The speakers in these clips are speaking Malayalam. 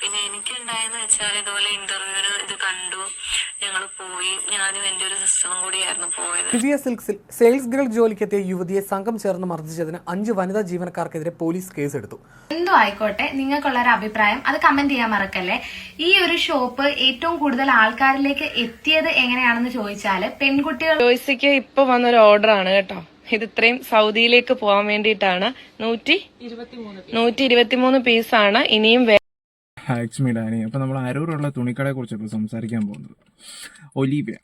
പിന്നെ എനിക്ക് ഉണ്ടായെന്ന് വെച്ചാൽ ഇതുപോലെ ഇന്റർവ്യൂവിന് ഇത് കണ്ടു. ഞങ്ങൾ പോയി. ഞാനും എന്റെ ഒരു സിസ്റ്ററും കൂടിയായിരുന്നു പോയത്. ദിവ്യ സിൽക്സിൽ സെയിൽസ് ഗേൾ ജോലിക്കെത്തിയ യുവതിയെ സംഘം ചേർന്ന് മർദ്ദിച്ചതിന് അഞ്ച് വനിതാ ജീവനക്കാർക്കെതിരെ പോലീസ് കേസ് എടുത്തു എന്തോ ആയിക്കോട്ടെ നിങ്ങൾക്കുള്ള ഒരു അഭിപ്രായം. അത് കമന്റ് ചെയ്യാൻ മറക്കല്ലേ? ഈ ഒരു ഷോപ്പ് ഏറ്റവും കൂടുതൽ ആൾക്കാരിലേക്ക് എത്തിയത് എങ്ങനെയാണെന്ന് ചോദിച്ചാൽ പെൺകുട്ടികൾ ജോയ്സിക്ക് ഇപ്പൊ വന്നൊരു ഓർഡർ ആണ് കേട്ടോ. ഇത് ഇത്രയും സൗദിയിലേക്ക് പോകാൻ വേണ്ടിയിട്ടാണ്. നൂറ്റി നൂറ്റി ഇരുപത്തിമൂന്ന് പീസാണ് ഇനിയും വേ- ഹാക്സ് മീ ഡാനി. അപ്പോൾ നമ്മൾ അരൂറുള്ള തുണിക്കടയെ കുറിച്ച് ഇപ്പോൾ സംസാരിക്കാൻ പോകുന്നത്. ഒലീവിയ.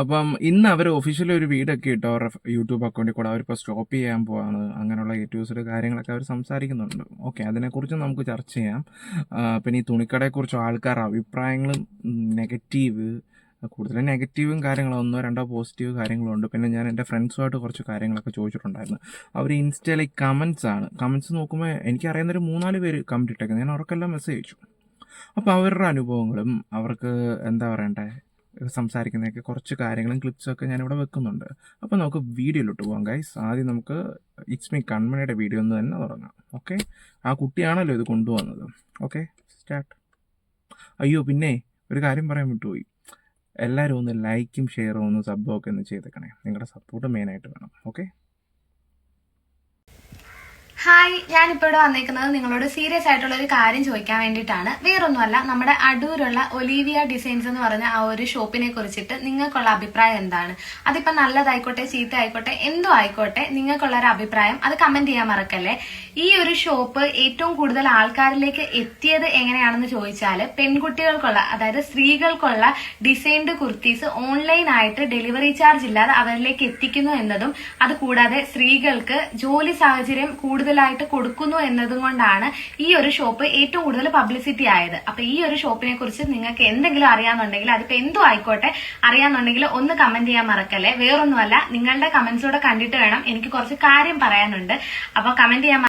അപ്പം ഇന്ന് അവർ ഒഫീഷ്യലി ഒരു വീടൊക്കെ ഇട്ട് അവരുടെ യൂട്യൂബ് അക്കൗണ്ടിൽ കൂടെ അവരിപ്പോൾ സ്റ്റോപ്പ് ചെയ്യാൻ പോവാണ്. അങ്ങനെയുള്ള എ കാര്യങ്ങളൊക്കെ അവർ സംസാരിക്കുന്നുണ്ട്. ഓക്കെ അതിനെക്കുറിച്ച് നമുക്ക് ചർച്ച ചെയ്യാം. പിന്നെ ഈ തുണിക്കടയെക്കുറിച്ച് ആൾക്കാരുടെ അഭിപ്രായങ്ങളും നെഗറ്റീവ് കൂടുതലും നെഗറ്റീവും കാര്യങ്ങളോ ഒന്നോ രണ്ടോ പോസിറ്റീവ് കാര്യങ്ങളും ഉണ്ട്. പിന്നെ ഞാൻ എന്റെ ഫ്രണ്ട്സുമായിട്ട് കുറച്ച് കാര്യങ്ങളൊക്കെ ചോദിച്ചിട്ടുണ്ടായിരുന്നു. അവർ ഇൻസ്റ്റയിലെ കമൻസ് ആണ്. കമൻസ് നോക്കുമ്പോൾ എനിക്കറിയുന്നൊരു മൂന്നാൽ പേര് കമന്റ് ഇട്ടേക്കുന്നത് ഞാൻ അവർക്കെല്ലാം മെസ്സേജ് അയച്ചു. അപ്പോൾ അവരുടെ അനുഭവങ്ങളും അവർക്ക് എന്താ പറയണ്ടേ സംസാരിക്കുന്നതൊക്കെ കുറച്ച് കാര്യങ്ങളും ക്ലിപ്സൊക്കെ ഞാനിവിടെ വെക്കുന്നുണ്ട്. അപ്പോൾ നമുക്ക് വീഡിയോയിലോട്ട് പോകാം ഗൈസ് ആദ്യം നമുക്ക് ഇറ്റ്സ് മീ കൺമണിയുടെ വീഡിയോ ഒന്ന് തന്നെ തുടങ്ങാം. ഓക്കെ ആ കുട്ടിയാണല്ലോ ഇത് കൊണ്ടുവന്നത്. ഓക്കെ സ്റ്റാർട്ട് അയ്യോ പിന്നെ ഒരു കാര്യം പറയാൻ വിട്ടുപോയി. എല്ലാവരും ഒന്ന് ലൈക്കും ഷെയറും ഒന്ന് സബും ഒക്കെ ഒന്ന് ചെയ്തേക്കണേ. നിങ്ങളുടെ സപ്പോർട്ട് മെയിനായിട്ട് വേണം. ഓക്കെ ഹായ് ഞാനിപ്പോൾ ഇവിടെ വന്നേക്കുന്നത് നിങ്ങളോട് സീരിയസ് ആയിട്ടുള്ള ഒരു കാര്യം ചോദിക്കാൻ വേണ്ടിയിട്ടാണ്. വേറൊന്നുമല്ല നമ്മുടെ അടൂരുള്ള ഒലീവിയ ഡിസൈൻസ് എന്ന് പറഞ്ഞ ആ ഒരു ഷോപ്പിനെ കുറിച്ചിട്ട് നിങ്ങൾക്കുള്ള അഭിപ്രായം എന്താണ്? അതിപ്പോൾ നല്ലതായിക്കോട്ടെ ചീത്ത ആയിക്കോട്ടെ എന്തോ ആയിക്കോട്ടെ നിങ്ങൾക്കുള്ള ഒരു അഭിപ്രായം അത് കമന്റ് ചെയ്യാൻ മറക്കല്ലേ? ഈ ഒരു ഷോപ്പ് ഏറ്റവും കൂടുതൽ ആൾക്കാരിലേക്ക് എത്തിയത് എങ്ങനെയാണെന്ന് ചോദിച്ചാൽ പെൺകുട്ടികൾക്കുള്ള അതായത് സ്ത്രീകൾക്കുള്ള ഡിസൈൻഡ് കുർത്തീസ് ഓൺലൈൻ ആയിട്ട് ഡെലിവറി ചാർജ് ഇല്ലാതെ അവരിലേക്ക് എത്തിക്കുന്നു എന്നതും അതുകൂടാതെ സ്ത്രീകൾക്ക് ജോലി സാഹചര്യം കൂടുതലായിട്ട് കൊടുക്കുന്നു എന്നതും കൊണ്ടാണ് ഈ ഒരു ഷോപ്പ് ഏറ്റവും കൂടുതൽ പബ്ലിസിറ്റി ആയത്. അപ്പൊ ഈ ഒരു ഷോപ്പിനെ കുറിച്ച് നിങ്ങൾക്ക് എന്തെങ്കിലും അറിയാന്നുണ്ടെങ്കിൽ അതിപ്പോ എന്തോ ആയിക്കോട്ടെ. അറിയാന്നുണ്ടെങ്കിൽ ഒന്ന് കമന്റ് ചെയ്യാൻ മറക്കല്ലേ. വേറൊന്നുമല്ല നിങ്ങളുടെ കമന്റ്സൂടെ കണ്ടിട്ട് വേണം എനിക്ക് കുറച്ച് കാര്യം പറയാനുണ്ട്. അപ്പൊ കമന്റ് ചെയ്യാൻ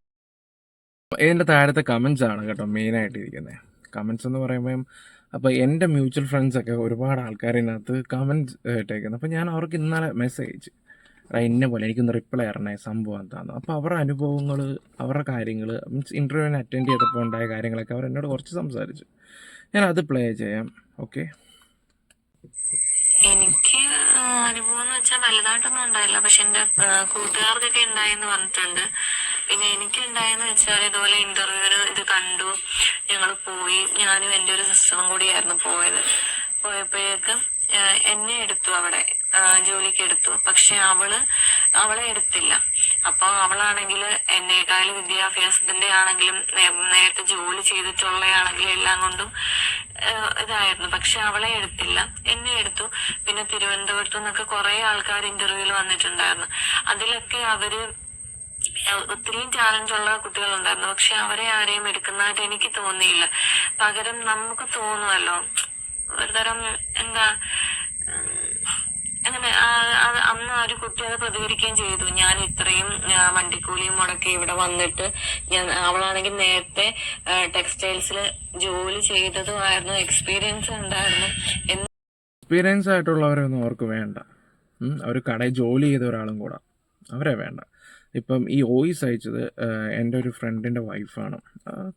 എന്റെ താഴത്തെ കമന്റ്സ് ആണ് കേട്ടോ മെയിനായിട്ട് ഇരിക്കുന്നത് കമന്റ്സ് എന്ന് പറയുമ്പം അപ്പോൾ എന്റെ മ്യൂച്വൽ ഫ്രണ്ട്സൊക്കെ ഒരുപാട് ആൾക്കാർ ഇതിനകത്ത് കമൻസ് ഇട്ടേക്കുന്നത് അപ്പോൾ ഞാൻ അവർക്ക് ഇന്നലെ മെസ്സേജ് ഇന്ന പോലെ എനിക്കൊന്ന് റിപ്ലൈ തരണേ സംഭവം എന്താണെന്ന് അപ്പോൾ അവരുടെ അനുഭവങ്ങൾ അവരുടെ കാര്യങ്ങൾ മീൻസ് ഇന്റർവ്യൂവിന് അറ്റൻഡ് ചെയ്തപ്പോൾ ഉണ്ടായ കാര്യങ്ങളൊക്കെ അവർ എന്നോട് കുറച്ച് സംസാരിച്ചു. ഞാൻ അത് പ്ലേ ചെയ്യാം ഓക്കെ എനിക്ക് അനുഭവം എന്ന് വെച്ചാൽ വലുതായിട്ടൊന്നും ഉണ്ടായില്ല. പക്ഷെ എന്റെ കൂട്ടുകാർക്കൊക്കെ ഉണ്ടായെന്ന് പറഞ്ഞിട്ടുണ്ട്. പിന്നെ എനിക്ക് ഉണ്ടായെന്ന് വെച്ചാൽ ഇതുപോലെ ഇന്റർവ്യൂവിന് ഇത് കണ്ടു. ഞങ്ങൾ പോയി. ഞാനും എന്റെ ഒരു സിസ്റ്ററും കൂടിയായിരുന്നു പോയത്. പോയപ്പോഴേക്കും എന്നെ എടുത്തു അവിടെ. ജോലിക്ക് എടുത്തു പക്ഷെ അവൾ അവളെ എടുത്തില്ല. അപ്പൊ അവളാണെങ്കിൽ എന്നേക്കാളും വിദ്യാഭ്യാസത്തിന്റെ ആണെങ്കിലും നേരത്തെ ജോലി ചെയ്തിട്ടുള്ളയാണെങ്കിലും എല്ലാം കൊണ്ടും ഇതായിരുന്നു. പക്ഷെ അവളെ എടുത്തില്ല. എന്നെ എടുത്തു. പിന്നെ തിരുവനന്തപുരത്തു നിന്നൊക്കെ കുറെ ആൾക്കാർ ഇന്റർവ്യൂവിൽ വന്നിട്ടുണ്ടായിരുന്നു. അതിലൊക്കെ അവർ ഒത്തിരിയും ചാലഞ്ച് ഉള്ള കുട്ടികളുണ്ടായിരുന്നു. പക്ഷെ അവരെ ആരെയും എടുക്കുന്നതായിട്ട് എനിക്ക് തോന്നിയില്ല. പകരം നമുക്ക് തോന്നുമല്ലോ ഒരുതരം എന്താ അങ്ങനെ അന്ന് ആ ഒരു കുട്ടി അത് പ്രതികരിക്കുകയും ചെയ്തു. ഞാൻ ഇത്രയും വണ്ടിക്കൂലിയും മുടക്കി ഇവിടെ വന്നിട്ട് ഞാൻ അവളാണെങ്കിൽ നേരത്തെ ടെക്സ്റ്റൈൽസിൽ ജോലി ചെയ്തതുമായിരുന്നു. എക്സ്പീരിയൻസ് ഉണ്ടായിരുന്നു എക്സ്പീരിയൻസ് ആയിട്ടുള്ളവരൊന്നും അവർക്ക് വേണ്ട. അവർ കടയിൽ ജോലി ചെയ്ത ഒരാളും കൂടെ അവരെ വേണ്ട. ഇപ്പം ഈ വോയിസ് അയച്ചത് എന്റെ ഒരു ഫ്രണ്ടിന്റെ വൈഫാണ്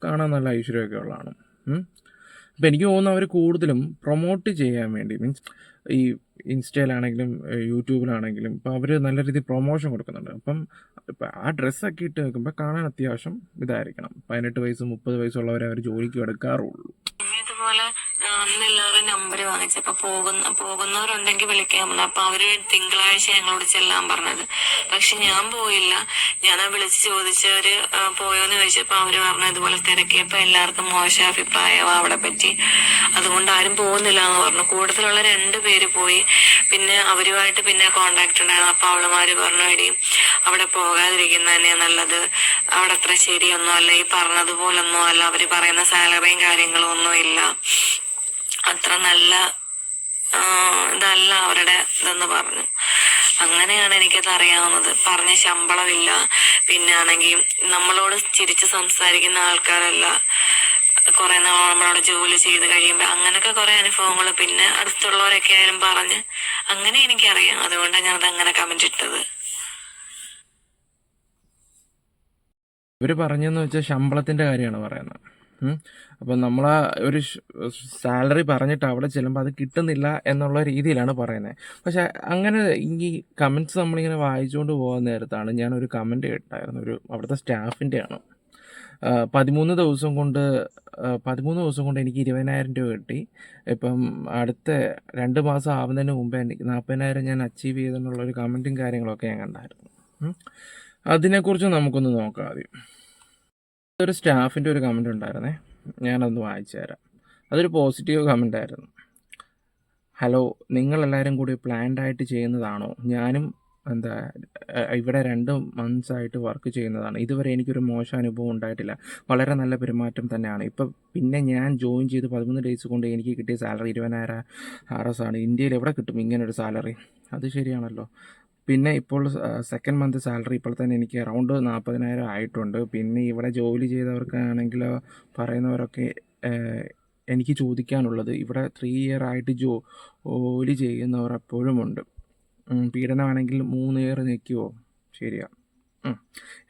കാണാൻ നല്ല ഐശ്വര്യമൊക്കെ ഉള്ളതാണ്. അപ്പം എനിക്ക് തോന്നുന്നു അവർ കൂടുതലും പ്രൊമോട്ട് ചെയ്യാൻ വേണ്ടി. മീൻസ് ഈ ഇൻസ്റ്റയിലാണെങ്കിലും യൂട്യൂബിലാണെങ്കിലും ഇപ്പം അവർ നല്ല രീതിയിൽ പ്രൊമോഷൻ കൊടുക്കുന്നുണ്ട്. അപ്പം ഇപ്പം ആ ഡ്രസ്സൊക്കെ ഇട്ട് വെക്കുമ്പോൾ കാണാൻ അത്യാവശ്യം ഇതായിരിക്കണം. പതിനെട്ട് വയസ്സും മുപ്പത് വയസ്സുള്ളവരെ അവർ ജോലിക്ക് എടുക്കാറുള്ളൂ. ഇതുപോലെ ആ, നമ്പർ വാങ്ങിച്ചു നമ്പർ വാങ്ങിച്ചപ്പോ പോകുന്ന പോകുന്നവരുണ്ടെങ്കിൽ വിളിക്കാൻ പറഞ്ഞു. അപ്പൊ അവർ തിങ്കളാഴ്ച ഞങ്ങളോട് ചെല്ലാൻ പറഞ്ഞത്. പക്ഷെ ഞാൻ പോയില്ല. ഞാൻ വിളിച്ച് ചോദിച്ചവര് പോയോന്ന് ചോദിച്ചപ്പോ അവർ പറഞ്ഞു ഇതുപോലെ തിരക്കിയപ്പോ എല്ലാവർക്കും മോശം അഭിപ്രായമാ അവിടെ പറ്റി. അതുകൊണ്ട് ആരും പോകുന്നില്ല എന്ന് പറഞ്ഞു. കൂടുതലുള്ള രണ്ടു പേര് പോയി. പിന്നെ അവരുമായിട്ട് പിന്നെ കോണ്ടാക്ട് ഉണ്ടായിരുന്നു. അപ്പൊ അവളുമാര് പറഞ്ഞു എടി അവിടെ പോകാതിരിക്കുന്ന തന്നെയാ നല്ലത്. അവിടെ അത്ര ശരിയൊന്നും അല്ല. ഈ പറഞ്ഞതുപോലൊന്നും അല്ല. അവർ പറയുന്ന സാലറിയും കാര്യങ്ങളും ഒന്നും ഇല്ല. അത്ര നല്ല ഇതല്ല അവരുടെ ഇതെന്ന് പറഞ്ഞു. അങ്ങനെയാണ് എനിക്കത് അറിയാവുന്നത്. പറഞ്ഞ ശമ്പളമില്ല. പിന്നെ ആണെങ്കിൽ നമ്മളോട് ചിരിച്ച് സംസാരിക്കുന്ന ആൾക്കാരല്ല. കുറെ നാൾ നമ്മളോട് ജോലി ചെയ്ത് കഴിയുമ്പോൾ അങ്ങനൊക്കെ കുറെ അനുഭവങ്ങൾ പിന്നെ അടുത്തുള്ളവരൊക്കെ ആയാലും പറഞ്ഞ് അങ്ങനെ എനിക്കറിയാം. അതുകൊണ്ടാണ് ഞാനത് അങ്ങനെ കമന്റ് ഇട്ടത്. ഇവർ പറഞ്ഞെന്ന് വെച്ചാൽ ശമ്പളത്തിന്റെ കാര്യമാണ് പറയുന്നത്. അപ്പം നമ്മൾ ഒരു സാലറി പറഞ്ഞിട്ട് അവിടെ ചെല്ലുമ്പോൾ അത് കിട്ടുന്നില്ല എന്നുള്ള രീതിയിലാണ് പറയുന്നത് പക്ഷേ അങ്ങനെ ഈ കമന്റ്സ് നമ്മളിങ്ങനെ വായിച്ചുകൊണ്ട് പോകുന്ന നേരത്താണ് ഞാനൊരു കമന്റ് കേട്ടായിരുന്നു. ഒരു അവിടുത്തെ സ്റ്റാഫിന്റെയാണ് പതിമൂന്ന് ദിവസം കൊണ്ട് പതിമൂന്ന് ദിവസം കൊണ്ട് എനിക്ക് ഇരുപതിനായിരം രൂപ കിട്ടി. ഇപ്പം അടുത്ത രണ്ട് മാസം ആവുന്നതിന് മുമ്പേ എനിക്ക് നാൽപ്പതിനായിരം ഞാൻ അച്ചീവ് ചെയ്തെന്നുള്ളൊരു കമന്റും കാര്യങ്ങളൊക്കെ ഞാൻ കണ്ടായിരുന്നു. അതിനെക്കുറിച്ച് നമുക്കൊന്ന് നോക്കാം ആദ്യം. ഒരു സ്റ്റാഫിന്റെ ഒരു കമന്റ് ഉണ്ടായിരുന്നേ. ഞാനതൊന്ന് വായിച്ചു തരാം. അതൊരു പോസിറ്റീവ് കമന്റ് ആയിരുന്നു. ഹലോ നിങ്ങളെല്ലാവരും കൂടി പ്ലാൻഡ് ആയിട്ട് ചെയ്യുന്നതാണോ? ഞാനും എന്താ ഇവിടെ രണ്ട് മന്ത്സായിട്ട് വർക്ക് ചെയ്യുന്നതാണ്. ഇതുവരെ എനിക്കൊരു മോശം അനുഭവം ഉണ്ടായിട്ടില്ല. വളരെ നല്ല പെരുമാറ്റം തന്നെയാണ്. ഇപ്പം പിന്നെ ഞാൻ ജോയിൻ ചെയ്ത് പതിമൂന്ന് ഡേയ്സ് കൊണ്ട് എനിക്ക് കിട്ടിയ സാലറി ഇരുപതിനായിരം ആർ എസ് ആണ്. ഇന്ത്യയിൽ എവിടെ കിട്ടും ഇങ്ങനൊരു സാലറി അത് ശരിയാണല്ലോ. പിന്നെ ഇപ്പോൾ സെക്കൻഡ് മന്ത് സാലറി ഇപ്പോൾ തന്നെ എനിക്ക് അറൗണ്ട് നാൽപ്പതിനായിരം ആയിട്ടുണ്ട്. പിന്നെ ഇവിടെ ജോലി ചെയ്തവർക്കാണെങ്കിൽ പറയുന്നവരൊക്കെ എനിക്ക് ചോദിക്കാനുള്ളത് ഇവിടെ ത്രീ ഇയർ ആയിട്ട് ജോലി ചെയ്യുന്നവർ എപ്പോഴും ഉണ്ട്. പീഡനമാണെങ്കിൽ മൂന്ന് ഇയർ നിൽക്കുമോ ശരിയാ.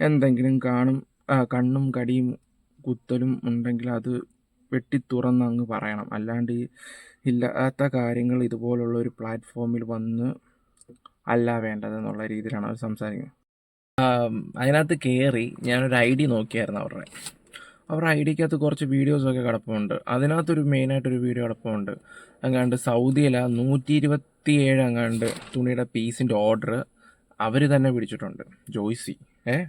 എന്തെങ്കിലും കാണും കണ്ണും കടിയും കുത്തലും ഉണ്ടെങ്കിൽ അത് വെട്ടി തുറന്ന് അങ്ങ് പറയണം. അല്ലാണ്ട് ഇല്ലാത്ത കാര്യങ്ങൾ ഇതുപോലുള്ള ഒരു പ്ലാറ്റ്ഫോമിൽ വന്ന് അല്ല വേണ്ടത് എന്നുള്ള രീതിയിലാണ് അവർ സംസാരിക്കുന്നത്. അതിനകത്ത് കയറി ഞാനൊരു ഐ ഡി നോക്കിയായിരുന്നു അവരുടെ. അവരുടെ ഐ ഡിക്കകത്ത് കുറച്ച് വീഡിയോസൊക്കെ കിടപ്പുണ്ട്. അതിനകത്തൊരു മെയിനായിട്ടൊരു വീഡിയോ കിടപ്പുണ്ട്. അങ്ങാണ്ട് സൗദിയിലെ നൂറ്റി ഇരുപത്തി ഏഴ് അങ്ങാണ്ട് തുണിയുടെ പീസിന്റെ ഓർഡർ അവർ തന്നെ പിടിച്ചിട്ടുണ്ട്. ജോയ്സി. ഏ?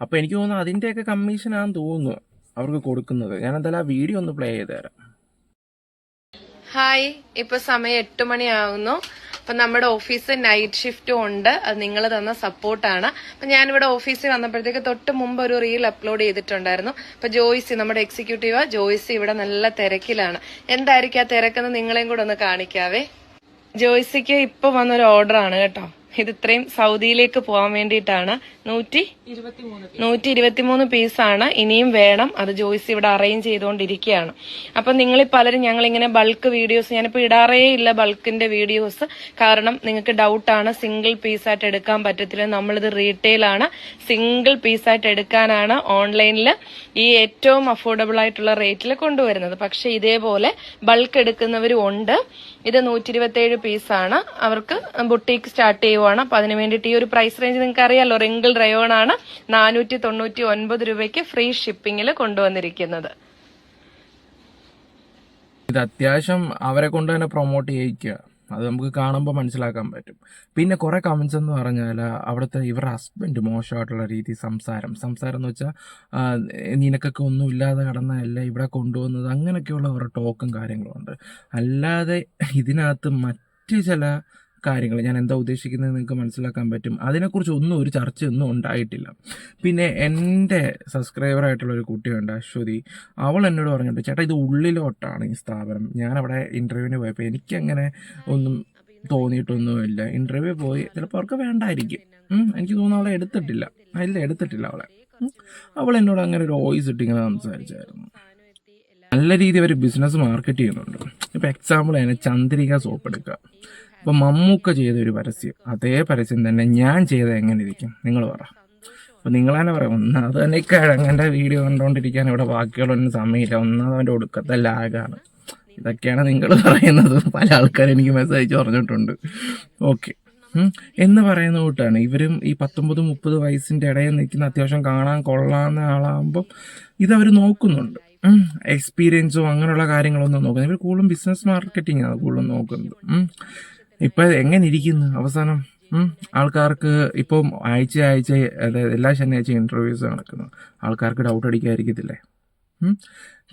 അപ്പോൾ എനിക്ക് തോന്നുന്നു അതിന്റെയൊക്കെ കമ്മീഷനാണെന്ന് തോന്നുന്നു അവർക്ക് കൊടുക്കുന്നത്. ഞാൻ എന്തായാലും ആ വീഡിയോ ഒന്ന് പ്ലേ ചെയ്ത് തരാം. ഹായ് ഇപ്പൊ സമയം എട്ട് മണിയാവുന്നു. അപ്പൊ നമ്മുടെ ഓഫീസ് നൈറ്റ് ഷിഫ്റ്റും ഉണ്ട്. അത് നിങ്ങൾ തന്ന സപ്പോർട്ടാണ് അപ്പൊ ഞാനിവിടെ ഓഫീസിൽ വന്നപ്പോഴത്തേക്ക് തൊട്ട് മുമ്പ് ഒരു റീൽ അപ്ലോഡ് ചെയ്തിട്ടുണ്ടായിരുന്നു. അപ്പൊ ജോയ്സി നമ്മുടെ എക്സിക്യൂട്ടീവ് ജോയ്സി ഇവിടെ നല്ല തിരക്കിലാണ്. എന്തായിരിക്കും ആ തിരക്കെന്ന് നിങ്ങളെയും കൂടെ ഒന്ന് കാണിക്കാവേ? ജോയ്സിക്ക് ഇപ്പൊ വന്നൊരു ഓർഡർ ആണ് കേട്ടോ. ഇത് ഇത്രയും സൗദിയിലേക്ക് പോകാൻ വേണ്ടിയിട്ടാണ്. നൂറ്റി നൂറ്റി ഇരുപത്തിമൂന്ന് പീസാണ്. ഇനിയും വേണം. അത് ജോയിസ് ഇവിടെ അറേഞ്ച് ചെയ്തുകൊണ്ടിരിക്കുകയാണ്. അപ്പം നിങ്ങൾ പലരും ഞങ്ങൾ ഇങ്ങനെ ബൾക്ക് വീഡിയോസ് ഞാനിപ്പോൾ ഇടാറേ ഇല്ല ബൾക്കിന്റെ വീഡിയോസ്. കാരണം നിങ്ങൾക്ക് ഡൗട്ടാണ്. സിംഗിൾ പീസായിട്ട് എടുക്കാൻ പറ്റത്തില്ല. നമ്മളിത് റീറ്റെയിലാണ്. സിംഗിൾ പീസായിട്ട് എടുക്കാനാണ് ഓൺലൈനിൽ ഈ ഏറ്റവും അഫോർഡബിൾ ആയിട്ടുള്ള റേറ്റിൽ കൊണ്ടുവരുന്നത്. പക്ഷേ ഇതേപോലെ ബൾക്ക് എടുക്കുന്നവരും ഉണ്ട്. ഇത് നൂറ്റി ഇരുപത്തി ഏഴ് പീസാണ്. അവർക്ക് ബുട്ടീക്ക് സ്റ്റാർട്ട് ചെയ്യുവാണ് അപ്പൊ അതിന് വേണ്ടിയിട്ട് ഈ ഒരു പ്രൈസ് റേഞ്ച് നിങ്ങൾക്ക് അറിയാലോ റിംഗിൾ റയോൺ ആണ് നാനൂറ്റി തൊണ്ണൂറ്റി ഒൻപത് രൂപയ്ക്ക് ഫ്രീ ഷിപ്പിംഗിൽ കൊണ്ടുവന്നിരിക്കുന്നത്. ഇത് അത്യാവശ്യം അവരെ കൊണ്ട് തന്നെ പ്രൊമോട്ട് ചെയ്യിക്കുക. അത് നമുക്ക് കാണുമ്പോൾ മനസ്സിലാക്കാൻ പറ്റും. പിന്നെ കുറേ കമൻസ് എന്ന് പറഞ്ഞാൽ അവിടുത്തെ ഇവരുടെ ഹസ്ബൻഡ് മോശമായിട്ടുള്ള രീതി സംസാരം. സംസാരം എന്ന് വെച്ചാൽ നിനക്കൊക്കെ ഒന്നും ഇല്ലാതെ കടന്നതല്ല ഇവിടെ കൊണ്ടുവന്നത്? അങ്ങനെയൊക്കെയുള്ള ഓരോ ടോക്കും കാര്യങ്ങളും ഉണ്ട്. അല്ലാതെ ഇതിനകത്ത് മറ്റ് ചില കാര്യങ്ങൾ ഞാൻ എന്താ ഉദ്ദേശിക്കുന്നത് നിങ്ങൾക്ക് മനസ്സിലാക്കാൻ പറ്റും. അതിനെക്കുറിച്ച് ഒന്നും ഒരു ചർച്ചയൊന്നും ഉണ്ടായിട്ടില്ല. പിന്നെ എന്റെ സബ്സ്ക്രൈബറായിട്ടുള്ള ഒരു കുട്ടിയുണ്ട് അശ്വതി. അവൾ എന്നോട് പറഞ്ഞിട്ട് ചേട്ടാ ഇത് ഉള്ളിലോട്ടാണ് ഈ സ്ഥാപനം. ഞാനവിടെ ഇന്റർവ്യൂവിന് പോയപ്പോൾ എനിക്കങ്ങനെ ഒന്നും തോന്നിയിട്ടൊന്നുമില്ല. ഇന്റർവ്യൂ പോയി ചിലപ്പോൾ അവർക്ക് വേണ്ടായിരിക്കും. എനിക്ക് തോന്നുന്നു അവളെ എടുത്തിട്ടില്ല. ഇല്ല എടുത്തിട്ടില്ല അവളെ. അവൾ എന്നോട് അങ്ങനെ ഒരു വോയിസ് ഇട്ടിങ്ങനെ സംസാരിച്ചായിരുന്നു. നല്ല രീതിയിൽ അവർ ബിസിനസ് മാർക്കറ്റ് ചെയ്യുന്നുണ്ട്. ഇപ്പം എക്സാമ്പിൾ അതിനെ ചന്ദ്രിക സോപ്പ് എടുക്കുക ഇപ്പം മമ്മൂക്ക ചെയ്ത ഒരു പരസ്യം. അതേ പരസ്യം തന്നെ ഞാൻ ചെയ്ത എങ്ങനെ ഇരിക്കും? നിങ്ങൾ പറ. അപ്പം നിങ്ങൾ തന്നെ പറയാം ഒന്നാമത് തന്നെ ഈ കിഴങ്ങന്റെ വീഡിയോ കണ്ടുകൊണ്ടിരിക്കാൻ ഇവിടെ ബാക്കിയുള്ളൊന്നും സമയമില്ല. ഒന്നാമത് അവന്റെ ഒടുക്കത്തെ ലാഗാണ്. ഇതൊക്കെയാണ് നിങ്ങൾ പറയുന്നത്. പല ആൾക്കാരും എനിക്ക് മെസ്സേജ് പറഞ്ഞിട്ടുണ്ട്. ഓക്കെ എന്ന് പറയുന്ന കൂട്ടാണ്. ഇവരും ഈ പത്തൊമ്പത് മുപ്പത് വയസ്സിന്റെ ഇടയിൽ നിൽക്കുന്ന അത്യാവശ്യം കാണാൻ കൊള്ളാവുന്ന ആളാകുമ്പം ഇതവർ നോക്കുന്നുണ്ട്. എക്സ്പീരിയൻസും അങ്ങനെയുള്ള കാര്യങ്ങളൊന്നും നോക്കുന്നത് ഇവർ കൂടുതലും ബിസിനസ് മാർക്കറ്റിംഗ് ആണ് കൂടുതലും നോക്കുന്നത്. ഇപ്പം എങ്ങനെ ഇരിക്കുന്നു അവസാനം? ആൾക്കാർക്ക് ഇപ്പം ആഴ്ച ആഴ്ച അതായത് എല്ലാ ശനിയാഴ്ച ഇന്റർവ്യൂസ് നടക്കുന്നു. ആൾക്കാർക്ക് ഡൗട്ട് അടിക്കാതിരിക്കത്തില്ലേ.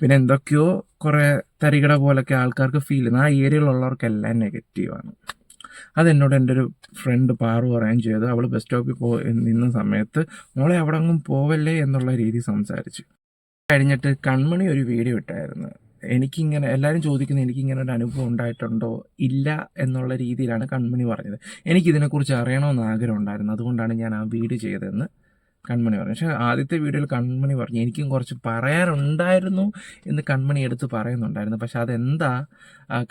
പിന്നെ എന്തൊക്കെയോ കുറേ തരികട പോലൊക്കെ ആൾക്കാർക്ക് ഫീൽ ചെയ്യുന്നു. ആ ഏരിയയിലുള്ളവർക്കെല്ലാം നെഗറ്റീവാണ് അതെന്നോട് എന്റെ ഒരു ഫ്രണ്ട് പാറു പറയുകയും ചെയ്തു. അവൾ ബസ് സ്റ്റോപ്പിൽ പോ നിന്ന സമയത്ത് മോളെ അവിടെ അങ്ങും പോവല്ലേ എന്നുള്ള രീതി സംസാരിച്ചു. കഴിഞ്ഞിട്ട് കൺമണി ഒരു വീഡിയോ ഇട്ടായിരുന്നു. എനിക്കിങ്ങനെ എല്ലാവരും ചോദിക്കുന്നത് എനിക്കിങ്ങനെ ഒരു അനുഭവം ഉണ്ടായിട്ടുണ്ടോ? ഇല്ല എന്നുള്ള രീതിയിലാണ് കൺമണി പറഞ്ഞത്. എനിക്കിതിനെക്കുറിച്ച് അറിയണമെന്ന് ആഗ്രഹം ഉണ്ടായിരുന്നു. അതുകൊണ്ടാണ് ഞാൻ ആ വീട് ചെയ്തതെന്ന് കൺമണി പറഞ്ഞു. പക്ഷേ ആദ്യത്തെ വീഡിയോയിൽ കൺമണി പറഞ്ഞു എനിക്കും കുറച്ച് പറയാറുണ്ടായിരുന്നു എന്ന് കൺമണി എടുത്ത് പറയുന്നുണ്ടായിരുന്നു. പക്ഷെ അതെന്താ?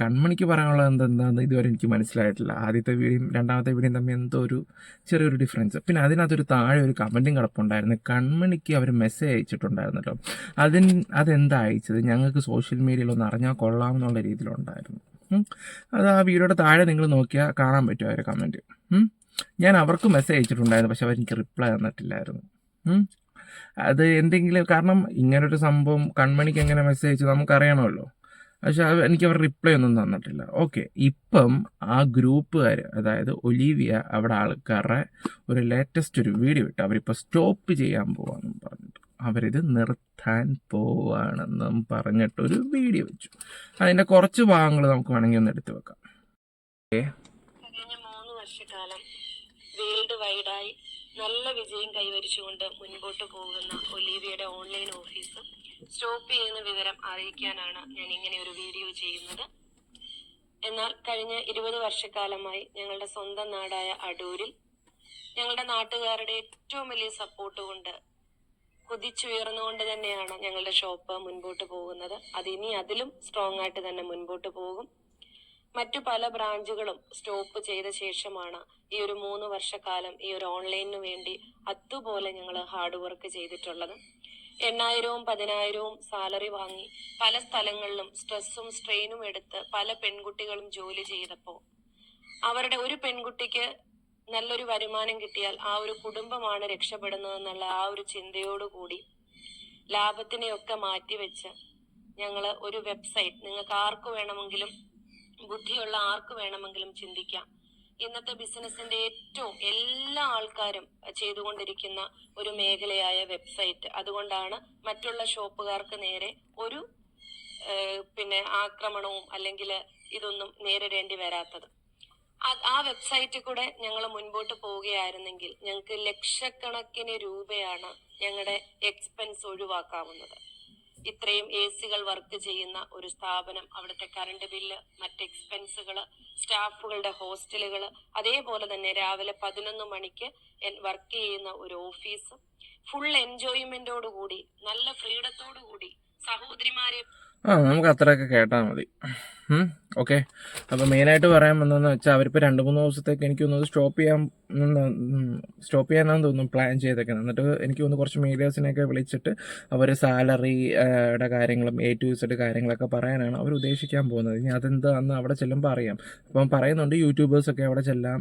കൺമണിക്ക് പറയാനുള്ളത് എന്തെന്താന്ന് ഇതുവരെ എനിക്ക് മനസ്സിലായിട്ടില്ല. ആദ്യത്തെ വീഡിയോയും രണ്ടാമത്തെ വീഡിയോയും തമ്മിൽ എന്തോ ഒരു ചെറിയൊരു ഡിഫറൻസ് പിന്നെ അതിനകത്തൊരു താഴെ ഒരു കമന്റും കിടപ്പുണ്ടായിരുന്നു. കൺമണിക്ക് അവർ മെസ്സേജ് അയച്ചിട്ടുണ്ടായിരുന്നല്ലോ. അതിന് അതെന്താ അയച്ചത്? ഞങ്ങൾക്ക് സോഷ്യൽ മീഡിയയിൽ ഒന്ന് അറിഞ്ഞാൽ കൊള്ളാമെന്നുള്ള രീതിയിലുണ്ടായിരുന്നു. അത് ആ വീഡിയോയുടെ താഴെ നിങ്ങൾ നോക്കിയാൽ കാണാൻ പറ്റും ആ കമന്റ്. ഞാൻ അവർക്ക് മെസ്സേജ് അയച്ചിട്ടുണ്ടായിരുന്നു പക്ഷെ അവർ എനിക്ക് റിപ്ലൈ തന്നിട്ടില്ലായിരുന്നു അത് എന്തെങ്കിലും കാരണം ഇങ്ങനൊരു സംഭവം കൺമണിക്ക് എങ്ങനെ മെസ്സേജ് അയച്ചു നമുക്കറിയണമല്ലോ. പക്ഷെ അത് എനിക്ക് അവർ റിപ്ലൈ ഒന്നും തന്നിട്ടില്ല. ഓക്കെ ഇപ്പം ആ ഗ്രൂപ്പുകാർ അതായത് ഒലീവിയ അവിടെ ആൾക്കാരുടെ ഒരു ലേറ്റസ്റ്റ് ഒരു വീഡിയോ ഇട്ട് അവരിപ്പോൾ സ്റ്റോപ്പ് ചെയ്യാൻ പോവാന്നും പറഞ്ഞിട്ട് അവരിത് നിർത്താൻ പോവാണെന്നും പറഞ്ഞിട്ടൊരു വീഡിയോ വെച്ചു. അതിന്റെ കുറച്ച് ഭാഗങ്ങൾ നമുക്ക് വേണമെങ്കിൽ ഒന്ന് എടുത്തു വെക്കാം. കഴിഞ്ഞ മൂന്ന് വർഷക്കാലം വേൾഡ് വൈഡായി നല്ല വിജയം കൈവരിച്ചുകൊണ്ട് മുൻപോട്ട് പോകുന്ന ഒലീവിയയുടെ ഓൺലൈൻ ഓഫീസ് സ്റ്റോപ്പ് ചെയ്യുന്ന വിവരം അറിയിക്കാനാണ് ഞാൻ ഇങ്ങനെ ഒരു വീഡിയോ ചെയ്യുന്നത്. എന്നാൽ കഴിഞ്ഞ ഇരുപത് വർഷക്കാലമായി ഞങ്ങളുടെ സ്വന്തം നാടായ അടൂരിൽ ഞങ്ങളുടെ നാട്ടുകാരുടെ ഏറ്റവും വലിയ സപ്പോർട്ട് കൊണ്ട് കുതിച്ചുയർന്നുകൊണ്ട് തന്നെയാണ് ഞങ്ങളുടെ ഷോപ്പ് മുൻപോട്ട് പോകുന്നത്. അത് ഇനി അതിലും സ്ട്രോങ് ആയിട്ട് തന്നെ മുൻപോട്ട് പോകും. മറ്റു പല ബ്രാഞ്ചുകളും സ്റ്റോപ്പ് ചെയ്ത ശേഷമാണ് ഈ ഒരു മൂന്ന് വർഷക്കാലം ഈ ഒരു ഓൺലൈനിന് വേണ്ടി അതുപോലെ ഞങ്ങൾ ഹാർഡ് വർക്ക് ചെയ്തിട്ടുള്ളത്. എണ്ണായിരവും പതിനായിരവും സാലറി വാങ്ങി പല സ്ഥലങ്ങളിലും സ്ട്രെസ്സും സ്ട്രെയിനും എടുത്ത് പല പെൺകുട്ടികളും ജോലി ചെയ്തപ്പോൾ അവരുടെ ഒരു പെൺകുട്ടിക്ക് നല്ലൊരു വരുമാനം കിട്ടിയാൽ ആ ഒരു കുടുംബമാണ് രക്ഷപ്പെടുന്നതെന്നുള്ള ആ ഒരു ചിന്തയോടുകൂടി ലാഭത്തിനെയൊക്കെ മാറ്റിവെച്ച് ഞങ്ങൾ ഒരു വെബ്സൈറ്റ് നിങ്ങൾക്ക് ആർക്ക് വേണമെങ്കിലും ബുദ്ധിയുള്ള ആർക്ക് വേണമെങ്കിലും ചിന്തിക്കാം. ഇന്നത്തെ ബിസിനസിന്റെ ഏറ്റവും എല്ലാ ആൾക്കാരും ചെയ്തുകൊണ്ടിരിക്കുന്ന ഒരു മേഖലയായ വെബ്സൈറ്റ്. അതുകൊണ്ടാണ് മറ്റുള്ള ഷോപ്പുകാർക്ക് നേരെ ഒരു പിന്നെ ആക്രമണവും അല്ലെങ്കിൽ ഇതൊന്നും നേരിടേണ്ടി വരാത്തത്. ആ- വെബ്സൈറ്റിൽ കൂടെ ഞങ്ങൾ മുൻപോട്ട് പോവുകയായിരുന്നെങ്കിൽ ഞങ്ങൾക്ക് ലക്ഷക്കണക്കിന് രൂപയാണ് ഞങ്ങളുടെ എക്സ്പെൻസ് ഒഴിവാക്കാവുന്നത്. ഇത്രയും എ സികൾ വർക്ക് ചെയ്യുന്ന ഒരു സ്ഥാപനം അവിടുത്തെ കറണ്ട് ബില്ല് മറ്റ് എക്സ്പെൻസുകൾ സ്റ്റാഫുകളുടെ ഹോസ്റ്റലുകൾ അതേപോലെ തന്നെ രാവിലെ പതിനൊന്ന് മണിക്ക് വർക്ക് ചെയ്യുന്ന ഒരു ഓഫീസ് ഫുൾ എൻജോയ്മെന്റോടുകൂടി നല്ല ഫ്രീഡത്തോടു കൂടി സഹോദരിമാരെ ആ നമുക്ക് അത്രയൊക്കെ കേട്ടാൽ മതി. ഓക്കെ അപ്പോൾ മെയിനായിട്ട് പറയാൻ വന്നതെന്ന് വെച്ചാൽ അവരിപ്പോൾ രണ്ട് മൂന്ന് ദിവസത്തേക്ക് എനിക്ക് തോന്നുന്നത് സ്റ്റോപ്പ് ചെയ്യാൻ സ്റ്റോപ്പ് ചെയ്യാനാന്ന് തോന്നുന്നു പ്ലാൻ ചെയ്തേക്കുന്നത് എന്നിട്ട് എനിക്ക് ഒന്ന് കുറച്ച് മീഡിയാസിനെയൊക്കെ വിളിച്ചിട്ട് അവർ സാലറിയുടെ കാര്യങ്ങളും എ ടു ഇസഡ് കാര്യങ്ങളൊക്കെ പറയാനാണ് അവർ ഉദ്ദേശിക്കാൻ പോകുന്നത്. ഇനി അതെന്താന്ന് അവിടെ ചെല്ലുമ്പോൾ അറിയാം. അപ്പം പറയുന്നുണ്ട് യൂട്യൂബേഴ്സൊക്കെ അവിടെ ചെല്ലാം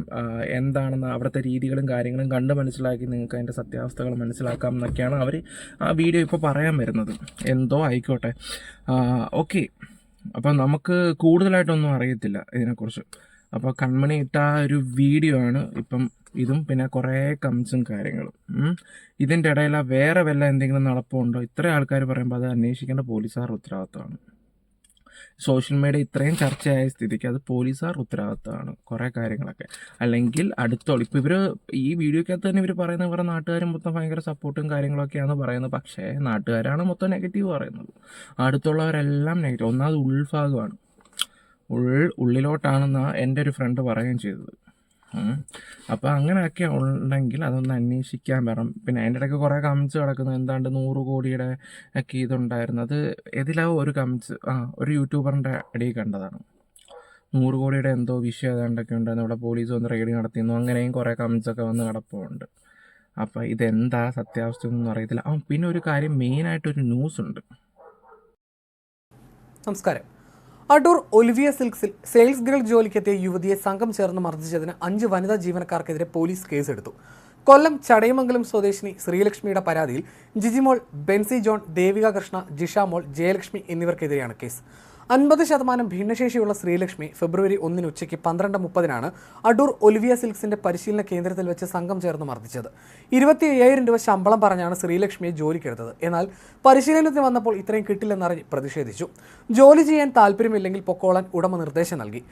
എന്താണെന്ന് അവിടുത്തെ രീതികളും കാര്യങ്ങളും കണ്ട് മനസ്സിലാക്കി നിങ്ങൾക്ക് അതിന്റെ സത്യാവസ്ഥകൾ മനസ്സിലാക്കാം എന്നൊക്കെയാണ് അവർ ആ വീഡിയോ ഇപ്പോൾ പറയാൻ വരുന്നത്. എന്തോ ആയിക്കോട്ടെ. ഓക്കെ. അപ്പം നമുക്ക് കൂടുതലായിട്ടൊന്നും അറിയത്തില്ല ഇതിനെക്കുറിച്ച്. അപ്പോൾ കൺമണി ഇട്ട ഒരു വീഡിയോ ആണ് ഇപ്പം ഇതും പിന്നെ കുറേ കംസും കാര്യങ്ങളും. ഇതിന്റെ ഇടയിൽ വേറെ വല്ല എന്തെങ്കിലും നടപ്പുണ്ടോ? ഇത്ര ആൾക്കാർ പറയുമ്പോൾ അത് അന്വേഷിക്കേണ്ട പോലീസുകാർ ഉത്തരവാദിത്തമാണ് സോഷ്യൽ മീഡിയ ഇത്രയും ചർച്ചയായ സ്ഥിതിക്ക് അത് പോലീസുകാർ ഉത്തരവാദിത്തമാണ്. കുറേ കാര്യങ്ങളൊക്കെ. അല്ലെങ്കിൽ അടുത്തോളം ഇപ്പോൾ ഇവർ ഈ വീഡിയോക്കകത്ത് തന്നെ ഇവർ പറയുന്ന ഇവരുടെ നാട്ടുകാരും മൊത്തം ഭയങ്കര സപ്പോർട്ടും കാര്യങ്ങളൊക്കെയാണ് പറയുന്നത്. പക്ഷേ നാട്ടുകാരാണ് മൊത്തം നെഗറ്റീവ് പറയുന്നത്. അടുത്തുള്ളവരെല്ലാം നെഗറ്റീവ്. ഒന്നാമത് ഉൾഭാഗമാണ്. ഉൾ ഉള്ളിലോട്ടാണെന്ന് എന്റെ ഒരു ഫ്രണ്ട് പറയുകയും ചെയ്തത്. അപ്പോൾ അങ്ങനെയൊക്കെ ഉണ്ടെങ്കിൽ അതൊന്ന് അന്വേഷിക്കാൻ വരണം പിന്നെ അതിന്റെ ഇടയ്ക്ക് കുറേ കമൻസ് കിടക്കുന്നു. എന്താണ്ട് നൂറ് കോടിയുടെ ഒക്കെ ഇതുണ്ടായിരുന്നു. അത് ഏതിലാ ഒരു കമൻസ് ആ ഒരു യൂട്യൂബറിന്റെ അടിയിൽ കണ്ടതാണ്. നൂറ് കോടിയുടെ എന്തോ വിഷയം ഏതാണ്ടൊക്കെ ഉണ്ടായിരുന്നു ഇവിടെ പോലീസ് വന്ന് റെയ്ഡ് നടത്തിയിരുന്നു അങ്ങനെയും കുറേ കമൻസ് ഒക്കെ വന്ന് കിടപ്പുണ്ട്. അപ്പോൾ ഇതെന്താ സത്യാവസ്ഥ ഒന്നും അറിയത്തില്ല. ആ പിന്നെ ഒരു കാര്യം മെയിനായിട്ടൊരു ന്യൂസ് ഉണ്ട്. നമസ്കാരം. അടൂർ ഒലിവിയ സിൽക്സിൽ സെയിൽസ് ഗേൾ ജോലിക്കെത്തിയ യുവതിയെ സംഘം ചേർന്ന് മർദ്ദിച്ചതിന് അഞ്ച് വനിതാ ജീവനക്കാർക്കെതിരെ പോലീസ് കേസെടുത്തു. കൊല്ലം ചടയമംഗലം സ്വദേശിനി ശ്രീലക്ഷ്മിയുടെ പരാതിയിൽ ജിജിമോൾ ബെൻസി ജോൺ ദേവിക കൃഷ്ണ ജിഷാമോൾ ജയലക്ഷ്മി എന്നിവർക്കെതിരെയാണ് കേസ്. അൻപത് ശതമാനം ഭിന്നശേഷിയുള്ള ശ്രീലക്ഷ്മി ഫെബ്രുവരി ഒന്നിന് ഉച്ചയ്ക്ക് പന്ത്രണ്ട് മുപ്പതിനാണ് അടൂർ ഒലിവിയ സിൽക്സിന്റെ പരിശീലന കേന്ദ്രത്തിൽ വെച്ച് സംഘം ചേർന്ന് മർദ്ദിച്ചത്. ഇരുപത്തി അയ്യായിരം രൂപ ശമ്പളം പറഞ്ഞാണ് ശ്രീലക്ഷ്മിയെ ജോലിക്കെടുത്തത്. എന്നാൽ പരിശീലനത്തിന് വന്നപ്പോൾ ഇത്രയും കിട്ടില്ലെന്നറിഞ്ഞ് പ്രതിഷേധിച്ചു. ജോലി ചെയ്യാൻ താല്പര്യമില്ലെങ്കിൽ പൊക്കോളാൻ ഉടമ നിർദ്ദേശം നൽകി.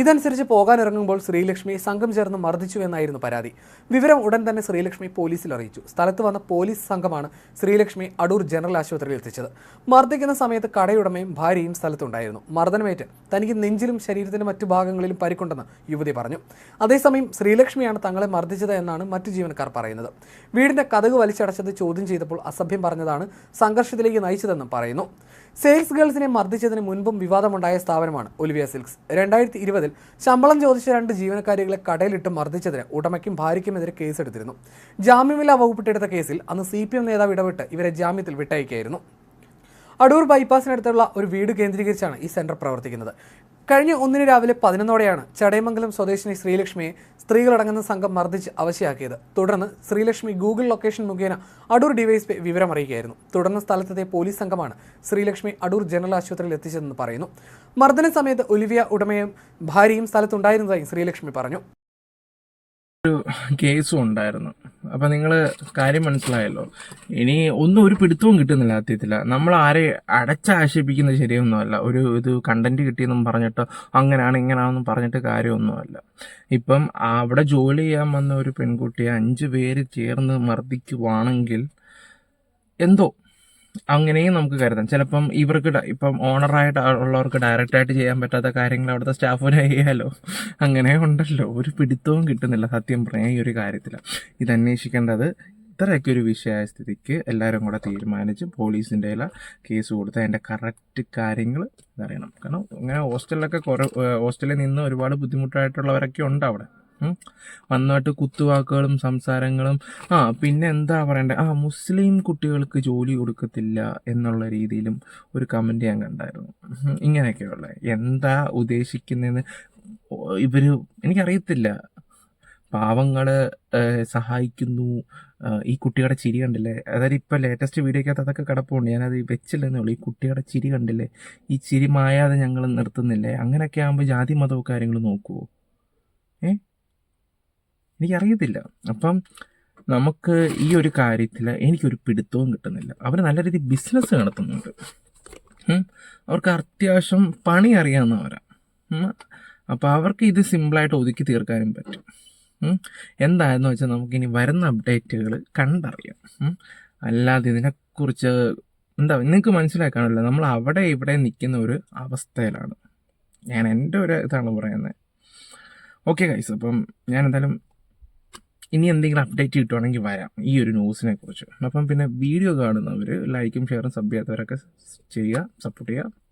ഇതനുസരിച്ച് പോകാനിറങ്ങുമ്പോൾ ശ്രീലക്ഷ്മിയെ സംഘം ചേർന്ന് മർദ്ദിച്ചു എന്നായിരുന്നു പരാതി. വിവരം ഉടൻ തന്നെ ശ്രീലക്ഷ്മി പോലീസിൽ അറിയിച്ചു. സ്ഥലത്ത് വന്ന പോലീസ് സംഘമാണ് ശ്രീലക്ഷ്മി അടൂർ ജനറൽ ആശുപത്രിയിൽ എത്തിച്ചത്. മർദ്ദിക്കുന്ന സമയത്ത് കടയുടമയും ഭാര്യയും സ്ഥലത്തുണ്ടായിരുന്നു. മർദ്ദനമേറ്റ് തനിക്ക് നെഞ്ചിലും ശരീരത്തിന്റെ മറ്റു ഭാഗങ്ങളിലും പരിക്കുണ്ടെന്ന് യുവതി പറഞ്ഞു. അതേസമയം ശ്രീലക്ഷ്മിയാണ് തങ്ങളെ മർദ്ദിച്ചത് എന്നാണ് മറ്റു ജീവനക്കാർ പറയുന്നത്. വീടിന്റെ കഥക് വലിച്ചടച്ചത് ചോദ്യം ചെയ്തപ്പോൾ അസഭ്യം പറഞ്ഞതാണ് സംഘർഷത്തിലേക്ക് നയിച്ചതെന്നും പറയുന്നു. സെയിൽസ് ഗേൾസിനെ മർദ്ദിച്ചതിന് മുൻപും വിവാദമുണ്ടായ സ്ഥാപനമാണ് ഒലിവിയ സിൽക്സ് രണ്ടായിരത്തി ഇരുപതിൽ ശമ്പളം ചോദിച്ച രണ്ട് ജീവനക്കാരികളെ കടയിലിട്ട് മർദ്ദിച്ചതിന് ഉടമയ്ക്കും ഭാര്യയ്ക്കുമെതിരെ കേസെടുത്തിരുന്നു. ജാമ്യമില്ലാ വകുപ്പിട്ടെടുത്ത കേസിൽ അന്ന് സി പി എം നേതാവ് ഇടപെട്ട് ഇവരെ ജാമ്യത്തിൽ വിട്ടയക്കുകയായിരുന്നു. അടൂർ ബൈപ്പാസിനടുത്തുള്ള ഒരു വീട് കേന്ദ്രീകരിച്ചാണ് ഈ സെന്റർ പ്രവർത്തിക്കുന്നത്. കഴിഞ്ഞ ഒന്നിന് രാവിലെ പതിനൊന്നോടെയാണ് ചടയമംഗലം സ്വദേശിനി ശ്രീലക്ഷ്മിയെ സ്ത്രീകളടങ്ങുന്ന സംഘം മർദ്ദിച്ച് അവശയാക്കിയത്. തുടർന്ന് ശ്രീലക്ഷ്മി ഗൂഗിൾ ലൊക്കേഷൻ മുഖേന അടൂർ ഡിവൈഎസ്പി വിവരം അറിയിക്കുകയായിരുന്നു തുടർന്ന് സ്ഥലത്തെത്തിയ പോലീസ് സംഘമാണ് ശ്രീലക്ഷ്മി അടൂർ ജനറൽ ആശുപത്രിയിൽ എത്തിച്ചതെന്ന് പറയുന്നു. മർദ്ദന സമയത്ത് ഒലിവിയ ഉടമയും ഭാര്യയും സ്ഥലത്തുണ്ടായിരുന്നതായി ശ്രീലക്ഷ്മി പറഞ്ഞു. കേസും ഉണ്ടായിരുന്നു. അപ്പം നിങ്ങൾ കാര്യം മനസ്സിലായല്ലോ. ഇനി ഒന്നും ഒരു പിടുത്തവും കിട്ടുന്നില്ല സത്യത്തില്ല നമ്മൾ ആരെ അടച്ചാക്ഷേപിക്കുന്നത് ശരിയൊന്നുമല്ല. ഒരു ഇത് കണ്ടന്റ് കിട്ടിയെന്നും പറഞ്ഞിട്ട് അങ്ങനെയാണ് ഇങ്ങനെയാണെന്നും പറഞ്ഞിട്ട് കാര്യമൊന്നുമല്ല. ഇപ്പം അവിടെ ജോലി ചെയ്യാൻ വന്ന ഒരു പെൺകുട്ടിയെ അഞ്ച് പേര് ചേർന്ന് മർദ്ദിക്കുവാണെങ്കിൽ എന്തോ അങ്ങനെയും നമുക്ക് കരുതാം. ചിലപ്പം ഇവർക്ക് ഇപ്പം ഓണറായിട്ട് ഉള്ളവർക്ക് ഡയറക്റ്റായിട്ട് ചെയ്യാൻ പറ്റാത്ത കാര്യങ്ങൾ അവിടുത്തെ സ്റ്റാഫിന് ചെയ്യാലോ അങ്ങനെ ഉണ്ടല്ലോ. ഒരു പിടുത്തവും കിട്ടുന്നില്ല സത്യം പറയാം ഈ ഒരു കാര്യത്തിൽ ഇത് അന്വേഷിക്കേണ്ടത് ഇത്രയൊക്കെ ഒരു വിഷയമായ സ്ഥിതിക്ക് എല്ലാവരും കൂടെ തീരുമാനിച്ച് പോലീസിന്റെ കേസ് കൊടുത്ത് അതിന്റെ കറക്റ്റ് കാര്യങ്ങൾ അറിയണം കാരണം ഇങ്ങനെ ഹോസ്റ്റലിലൊക്കെ കുറേ ഹോസ്റ്റലിൽ നിന്ന് ഒരുപാട് ബുദ്ധിമുട്ടായിട്ടുള്ളവരൊക്കെ ഉണ്ട് അവിടെ. ഉം. വന്നിട്ട് കുത്തുവാക്കുകളും സംസാരങ്ങളും. ആ പിന്നെ എന്താ പറയണ്ടേ? ആ മുസ്ലിം കുട്ടികൾക്ക് ജോലി കൊടുക്കത്തില്ല എന്നുള്ള രീതിയിലും ഒരു കമന്റ് ഞാൻ കണ്ടായിരുന്നു. ഇങ്ങനെയൊക്കെയുള്ള. എന്താ ഉദ്ദേശിക്കുന്നതെന്ന് ഇവർ എനിക്കറിയത്തില്ല. പാവങ്ങൾ സഹായിക്കുന്നു. ഈ കുട്ടിയുടെ ചിരി കണ്ടില്ലേ? അതായത് ഇപ്പോൾ ലേറ്റസ്റ്റ് വീഡിയോക്കകത്ത് അതൊക്കെ കിടപ്പുണ്ട്. ഞാനത് വെച്ചില്ലെന്നേ ഉള്ളൂ. ഈ കുട്ടിയുടെ ചിരി കണ്ടില്ലേ? ഈ ചിരി മായാതെ ഞങ്ങൾ നിർത്തുന്നില്ലേ? അങ്ങനെയൊക്കെ ആകുമ്പോൾ ജാതി മതവും കാര്യങ്ങൾ നോക്കുമോ ഏ? എനിക്കറിയത്തില്ല. അപ്പം നമുക്ക് ഈ ഒരു കാര്യത്തിൽ എനിക്കൊരു പിടുത്തവും കിട്ടുന്നില്ല. അവർ നല്ല രീതിയിൽ ബിസിനസ് നടത്തുന്നുണ്ട്. അവർക്ക് അത്യാവശ്യം പണി അറിയാവുന്നവരാണ് അപ്പോൾ അവർക്ക് ഇത് സിമ്പിളായിട്ട് ഒതുക്കി തീർക്കാനും പറ്റും. എന്തായെന്ന് വെച്ചാൽ നമുക്കിനി വരുന്ന അപ്ഡേറ്റുകൾ കണ്ടറിയാം. അല്ലാതെ ഇതിനെക്കുറിച്ച് എന്താ നിങ്ങൾക്ക് മനസ്സിലാക്കാണല്ലോ നമ്മൾ അവിടെ ഇവിടെ നിൽക്കുന്ന ഒരു അവസ്ഥയിലാണ്. ഞാൻ എന്റെ ഒരു ഇതാണ് പറയുന്നത് ഓക്കെ ഗൈസ് അപ്പം ഞാൻ എന്തായാലും ഇനി എന്തെങ്കിലും അപ്ഡേറ്റ് കിട്ടുവാണെങ്കിൽ വരാം ഈ ഒരു ന്യൂസിനെ കുറിച്ച് അപ്പം പിന്നെ വീഡിയോ കാണുന്നവർ ലൈക്കും ഷെയറും സബ് ചെയ്യാത്തവരൊക്കെ ചെയ്യുക സപ്പോർട്ട് ചെയ്യുക.